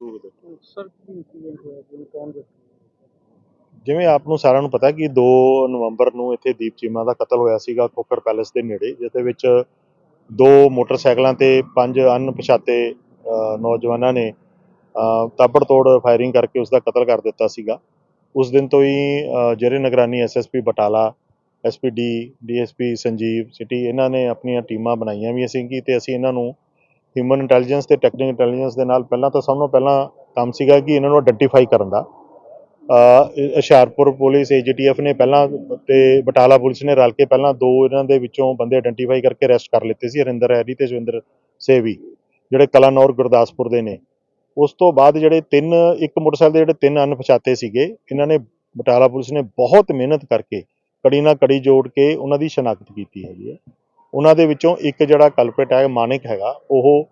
Sir ਕੀ incident ਹੋਇਆ ਜੀ ਕੌਣ ਵਿਅਕਤੀ ਜਿਵੇਂ ਆਪ ਨੂੰ ਸਾਰਿਆਂ ਨੂੰ ਪਤਾ ਕਿ 2 ਨਵੰਬਰ ਨੂੰ ਇੱਥੇ ਦੀਪ ਚੀਮਾ ਦਾ ਕਤਲ ਹੋਇਆ ਸੀਗਾ ਕੋਕਰ ਪੈਲੇਸ ਦੇ ਨੇੜੇ ਜਿਹਦੇ ਵਿੱਚ ਦੋ ਮੋਟਰਸਾਈਕਲਾਂ ਤੇ ਪੰਜ ਅਣਪਛਾਤੇ ਅ, ਨੌਜਵਾਨਾਂ ਨੇ ਤਾਬੜਤੋੜ ਫਾਇਰਿੰਗ ਕਰਕੇ ਉਸ ਦਾ ਕਤਲ ਕਰ ਦਿੱਤਾ ਸੀਗਾ। ਉਸ ਦਿਨ ਤੋਂ ਹੀ ਅ, ਜਿਹੜੇ ਨਿਗਰਾਨੀ SSP Batala SPD DSP Sanjeev city ਇਹਨਾਂ ਨੇ ਆਪਣੀਆਂ ਟੀਮਾਂ ਬਣਾਈਆਂ ਵੀ ਸੀ ਕਿ ਤੇ ਅਸੀਂ ਇਹਨਾਂ ਨੂੰ ਹਿਊਮਨ ਇੰਟੈਲੀਜੈਂਸ ਤੇ ਟੈਕਨੀਕਲ ਇੰਟੈਲੀਜੈਂਸ ਦੇ ਨਾਲ ਪਹਿਲਾਂ ਤਾਂ ਸਭ ਤੋਂ ਪਹਿਲਾਂ ਕੰਮ ਸੀਗਾ ਕਿ ਇਹਨਾਂ ਨੂੰ ਆਇਡੈਂਟੀਫਾਈ ਕਰਨ ਦਾ। ਅ, ਇਹ ਹੁਸ਼ਿਆਰਪੁਰ ਪੁਲਿਸ ਏਜੀਟੀਐਫ ਨੇ ਪਹਿਲਾਂ ਤੇ ਬਟਾਲਾ ਪੁਲਿਸ ਨੇ ਰਲ ਕੇ ਪਹਿਲਾਂ ਦੋ ਇਹਨਾਂ ਦੇ ਵਿੱਚੋਂ ਬੰਦੇ ਆਇਡੈਂਟੀਫਾਈ ਕਰਕੇ ਅਰੈਸਟ ਕਰ ਲਿੱਤੇ ਸੀ ਹਰਿੰਦਰ ਹੈਰੀ ਤੇ ਜਵਿੰਦਰ ਸੇਵੀ ਜਿਹੜੇ ਕਲਾਨੌਰ ਗੁਰਦਾਸਪੁਰ ਦੇ ਨੇ। ਉਸ ਤੋਂ ਬਾਅਦ ਜਿਹੜੇ ਤਿੰਨ ਇੱਕ ਮੋਟਰਸਾਈਕਲ ਦੇ ਜਿਹੜੇ ਤਿੰਨ ਅਣਪਛਾਤੇ ਸੀਗੇ ਇਹਨਾਂ ਨੇ ਬਟਾਲਾ ਪੁਲਿਸ ਨੇ ਬਹੁਤ ਮਿਹਨਤ ਕਰਕੇ ਕੜੀ ਨਾਲ ਕੜੀ ਜੋੜ ਕੇ ਉਹਨਾਂ ਦੀ ਸ਼ਨਾਖਤ ਕੀਤੀ ਹੈਗੀ ਹੈ। ਉਹਨਾਂ ਦੇ ਵਿੱਚੋਂ ਇੱਕ ਜਿਹੜਾ ਕਲਪਰੇਟ ਹੈ ਮਾਨਿਕ ਹੈਗਾ ਉਹ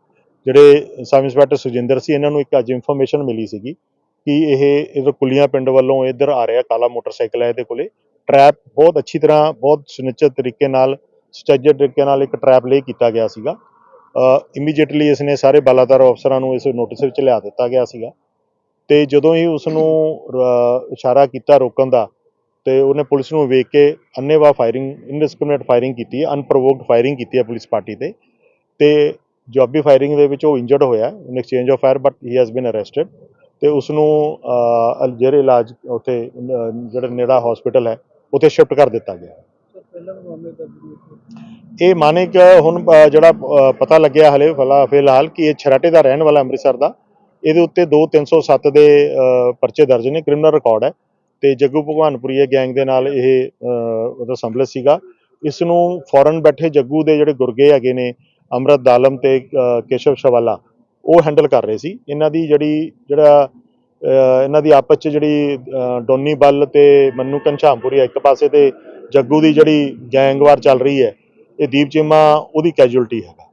ਜਿਹੜੇ ਸਬ ਇੰਸਪੈਕਟਰ ਸੁਜਿੰਦਰ ਸੀ, ਇਹਨਾਂ ਨੂੰ ਇੱਕ ਅੱਜ ਇਨਫੋਰਮੇਸ਼ਨ ਮਿਲੀ ਸੀਗੀ ਕਿ ਇਹ ਇਧਰ ਕੁਲੀਆਂ ਪਿੰਡ ਵੱਲੋਂ ਇਧਰ ਆ ਰਿਹਾ ਕਾਲਾ ਮੋਟਰਸਾਈਕਲ ਹੈ ਇਹਦੇ ਕੋਲੇ। ਟਰੈਪ ਬਹੁਤ ਅੱਛੀ ਤਰ੍ਹਾਂ, ਬਹੁਤ ਸੁਨਿਸ਼ਚਿਤ ਤਰੀਕੇ ਨਾਲ ਸੁਚੱਜੇ ਤਰੀਕੇ ਨਾਲ ਇੱਕ ਟਰੈਪ ਲੇ ਕੀਤਾ ਗਿਆ ਸੀਗਾ। ਇਮੀਡੀਏਟਲੀ ਇਸ ਨੇ ਸਾਰੇ ਬਾਲਾਧਾਰ ਅਫਸਰਾਂ ਨੂੰ ਇਸ ਨੋਟਿਸ ਵਿੱਚ ਲਿਆ ਦਿੱਤਾ ਗਿਆ ਸੀਗਾ। ਤੇ ਜਦੋਂ ਹੀ ਉਸ ਨੂੰ ਇਸ਼ਾਰਾ ਕੀਤਾ ਰੋਕਣ ਦਾ, ਤੇ ਉਹਨੇ ਪੁਲਿਸ ਨੂੰ ਵੇਖ ਕੇ ਅੰਨੇਵਾ ਫਾਇਰਿੰਗ ਇਨਡਿਸਕ੍ਰਿਮੀਨੇਟ ਫਾਇਰਿੰਗ ਕੀਤੀ ਹੈ ਅਨਪ੍ਰੋਵੋਕਡ ਫਾਇਰਿੰਗ ਕੀਤੀ ਹੈ ਪੁਲਿਸ ਪਾਰਟੀ ਤੇ। ਤੇ ਜਵਾਬੀ ਫਾਇਰਿੰਗ ਦੇ ਵਿੱਚ ਉਹ ਇੰਜਰਡ ਹੋਇਆ in exchange of fire but he has been arrested ਤੇ ਉਸ ਨੂੰ ਅ, ਜਿਹੜੇ ਇਲਾਜ ਉੱਥੇ ਜਿਹੜਾ ਨੇੜਾ ਹਸਪੀਟਲ ਹੈ ਉੱਥੇ ਸ਼ਿਫਟ ਕਰ ਦਿੱਤਾ ਗਿਆ। ਇਹ ਮਾਨਿਕ ਹੁਣ ਜਿਹੜਾ ਪਤਾ ਲੱਗਿਆ ਹਲੇ ਫਿਲਾ- ਫਿਲਹਾਲ ਕਿ ਇਹ ਛਰਾਟੇ ਦਾ ਰਹਿਣ ਵਾਲਾ ਅੰਮ੍ਰਿਤਸਰ ਦਾ। ਇਹਦੇ ਉੱਤੇ 2 307 ਦੇ ਪਰਚੇ ਦਰਜ ਨੇ ਕ੍ਰਿਮੀਨਲ ਰਿਕਾਰਡ ਹੈ। ਤੇ ਜੱਗੂ ਭਗਵਾਨਪੁਰੀਏ ਗੈਂਗ ਦੇ ਨਾਲ ਇਹ ਅ, ਉਹਦਾ ਸੰਬਲਸ ਸੀਗਾ। ਇਸ ਨੂੰ ਫੋਰਨ ਬੈਠੇ ਜੱਗੂ ਦੇ ਜਿਹੜੇ ਗੁਰਗੇ ਹੈਗੇ ਨੇ ਅਮਰਤ ਦਾਲਮ ਤੇ ਕੇਸ਼ਵ ਸ਼ਵਾਲਾ ਉਹ ਹੈਂਡਲ ਕਰ ਰਹੇ ਸੀ। ਇਹਨਾਂ ਦੀ ਜਿਹੜੀ ਜਿਹੜਾ ਇਹਨਾਂ ਦੀ ਆਪਸ ਚ ਜਿਹੜੀ ਡੋਨੀ ਬੱਲ ਤੇ ਮੰਨੂ ਘਨਸ਼ਾਮਪੁਰੀਆ ਇੱਕ ਪਾਸੇ ਤੇ ਜੱਗੂ ਦੀ ਜਿਹੜੀ ਗੈਂਗਵਾਰ ਚੱਲ ਰਹੀ ਹੈ ਇਹ ਦੀਪ ਚੀਮਾ ਉਹਦੀ ਕੈਜੂਅਲਟੀ ਹੈਗਾ।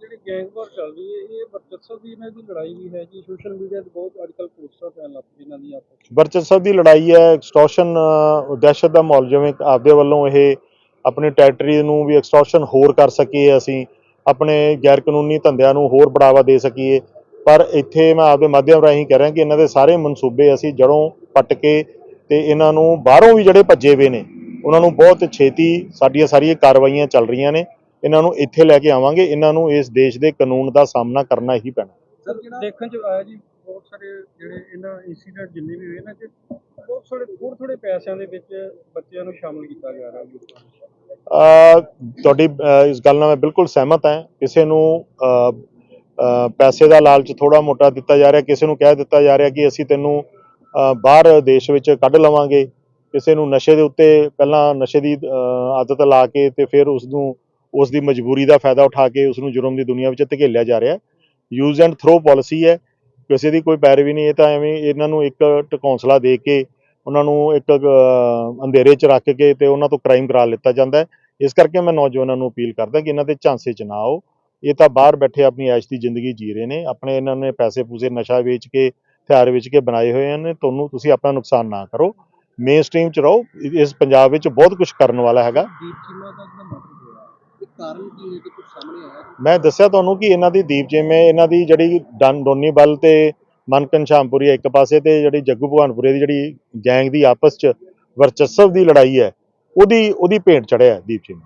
ਜਿਹੜੀ ਗੈਂਗਵਾਰ ਚੱਲ ਰਹੀ ਹੈ ਇਹ ਵਰਚਸਵ ਦੀ ਇਹਨਾਂ ਦੀ ਲੜਾਈ ਵੀ ਹੈ ਜੀ। ਸੋਸ਼ਲ ਮੀਡੀਆ ਤੇ ਬਹੁਤ ਅੱਜਕੱਲ ਪੋਸਟਾਂ ਪੈਣ ਲੱਗ ਪਈ ਇਹਨਾਂ ਦੀ ਆਪਸ। ਵਰਚਸਵ ਦੀ ਲੜਾਈ ਹੈ ਐਕਸਟੋਰਸ਼ਨ ਦਹਿਸ਼ਤ ਦਾ ਮਾਹੌਲ ਜਿਵੇਂ ਆਪਦੇ ਵੱਲੋਂ ਇਹ ਆਪਣੀ ਟੈਰੀਟਰੀ ਨੂੰ ਵੀ ਐਕਸਟੋਰਸ਼ਨ ਹੋਰ ਕਰ ਸਕੀਏ ਅਸੀਂ ਆਪਣੇ ਗੈਰ ਕਾਨੂੰਨੀ ਧੰਦਿਆਂ ਨੂੰ ਹੋਰ ਬੜਾਵਾ ਦੇ ਸਕੀਏ। ਪਰ ਇੱਥੇ ਮੈਂ ਆਪਦੇ ਮਾਧਿਅਮ ਰਾਹੀਂ ਕਹਿ ਰਿਹਾ ਕਿ ਇਹਨਾਂ ਦੇ ਸਾਰੇ ਮਨਸੂਬੇ ਅਸੀਂ ਜੜੋਂ ਪੱਟ ਕੇ ਤੇ ਇਹਨਾਂ ਨੂੰ ਬਾਹਰੋਂ ਵੀ ਜਿਹੜੇ ਭੱਜੇ ਹੋਏ ਨੇ ਉਹਨਾਂ ਨੂੰ ਬਹੁਤ ਛੇਤੀ ਸਾਡੀਆਂ ਸਾਰੀਆਂ ਕਾਰਵਾਈਆਂ ਚੱਲ ਰਹੀਆਂ ਨੇ। ਇਹਨਾਂ ਨੂੰ ਇੱਥੇ ਲੈ ਕੇ ਆਵਾਂਗੇ ਇਹਨਾਂ ਨੂੰ ਇਸ ਦੇਸ਼ ਦੇ ਕਾਨੂੰਨ ਦਾ ਸਾਹਮਣਾ ਕਰਨਾ ਹੀ ਪੈਣਾ। ਦੇਖਣ ਚ ਆਇਆ ਜੀ ਬਹੁਤ ਸਾਰੇ ਜਿਹੜੇ ਇਹਨਾਂ ਇਨਸੀਡੈਂਟ ਜਿੰਨੇ ਵੀ ਹੋਏ ਇਹਨਾਂ ਚ ਬਹੁਤ ਸਾਰੇ ਥੋੜ੍ਹੇ ਥੋੜ੍ਹੇ ਪੈਸਿਆਂ ਦੇ ਵਿੱਚ ਬੱਚਿਆਂ ਨੂੰ ਸ਼ਾਮਲ ਕੀਤਾ ਜਾ ਰਿਹਾ ਅ, ਤੁਹਾਡੀ ਇਸ ਗੱਲ ਨਾਲ ਮੈਂ ਬਿਲਕੁਲ ਸਹਿਮਤ ਹਾਂ। ਕਿਸੇ ਨੂੰ ਪੈਸੇ ਦਾ ਲਾਲਚ ਥੋੜਾ ਮੋਟਾ ਦਿੱਤਾ ਜਾ ਰਿਹਾ, ਕਿਸੇ ਨੂੰ ਕਹਿ ਦਿੱਤਾ ਜਾ ਰਿਹਾ ਕਿ ਅਸੀਂ ਤੈਨੂੰ ਬਾਹਰ ਦੇਸ਼ ਵਿੱਚ ਕੱਢ ਲਵਾਂਗੇ। ਕਿਸੇ ਨੂੰ ਨਸ਼ੇ ਦੇ ਉੱਤੇ ਪਹਿਲਾਂ ਨਸ਼ੇ ਦੀ ਆਦਤ ਲਾ ਕੇ ਤੇ ਫਿਰ ਉਸ ਨੂੰ ਉਸ ਦੀ ਮਜਬੂਰੀ ਦਾ ਫਾਇਦਾ ਉਠਾ ਕੇ ਉਸ ਨੂੰ ਜੁਰਮ ਦੀ ਦੁਨੀਆ ਵਿੱਚ ਧਕੇਲਿਆ ਜਾ ਰਿਹਾ। ਯੂਜ਼ ਐਂਡ ਥਰੋ ਪਾਲਿਸੀ ਹੈ। ਕਿਸੇ ਦੀ ਕੋਈ ਪੈਰਵੀ ਨਹੀਂ, ਇਹ ਤਾਂ ਐਵੇਂ ਇਹਨਾਂ ਨੂੰ ਇੱਕ ਟਕੌਂਸਲਾ ਦੇ ਕੇ ਉਹਨਾਂ ਨੂੰ ਇੱਕ ਅੰਧੇਰੇ 'ਚ ਰੱਖ ਕੇ ਤੇ ਉਹਨਾਂ ਤੋਂ ਕ੍ਰਾਈਮ ਕਰਾ ਲਿੱਤਾ ਜਾਂਦਾ ਇਸ ਕਰਕੇ ਮੈਂ ਨੌਜਵਾਨਾਂ ਨੂੰ ਅਪੀਲ ਕਰਦਾ ਕਿ ਇਹਨਾਂ ਦੇ ਝਾਂਸੇ 'ਚ ਨਾ ਆਓ। ਇਹ ਤਾਂ ਬਾਹਰ ਬੈਠੇ ਆਪਣੀ ਐਸ਼ ਦੀ ਜ਼ਿੰਦਗੀ ਜੀ ਰਹੇ ਨੇ। ਆਪਣੇ ਇਹਨਾਂ ਨੇ ਪੈਸੇ ਪੂਸੇ ਨਸ਼ਾ ਵੇਚ ਕੇ ਹਥਿਆਰ ਵੇਚ ਕੇ ਬਣਾਏ ਹੋਏ ਹਨ। ਤੁਹਾਨੂੰ ਤੁਸੀਂ ਆਪਣਾ ਨੁਕਸਾਨ ਨਾ ਕਰੋ। ਮੇਨ ਸਟ੍ਰੀਮ 'ਚ ਰਹੋ। ਇਸ ਪੰਜਾਬ ਵਿੱਚ ਬਹੁਤ ਕੁਝ ਕਰਨ ਵਾਲਾ ਹੈਗਾ। ਮੈਂ ਦੱਸਿਆ ਤੁਹਾਨੂੰ ਕਿ ਇਹਨਾਂ ਦੀ ਦੀਪ ਜਿਵੇਂ ਇਹਨਾਂ ਦੀ ਜਿਹੜੀ ਡਨ ਡੋਨੀ ਬਲ ਤੇ ਮਨਕਨ ਸ਼ਾਮਪੁਰੀ ਇੱਕ ਪਾਸੇ ਤੇ ਜਿਹੜੀ ਜੱਗੂ ਭਗਵਾਨਪੁਰੇ ਦੀ ਜਿਹੜੀ ਗੈਂਗ ਦੀ ਆਪਸ 'ਚ ਵਰਚਸਵ ਦੀ ਲੜਾਈ ਹੈ, ਉਹਦੀ ਉਹਦੀ ਭੇਂਟ ਚੜਿਆ ਦੀਪ ਜੀ ਨੇ।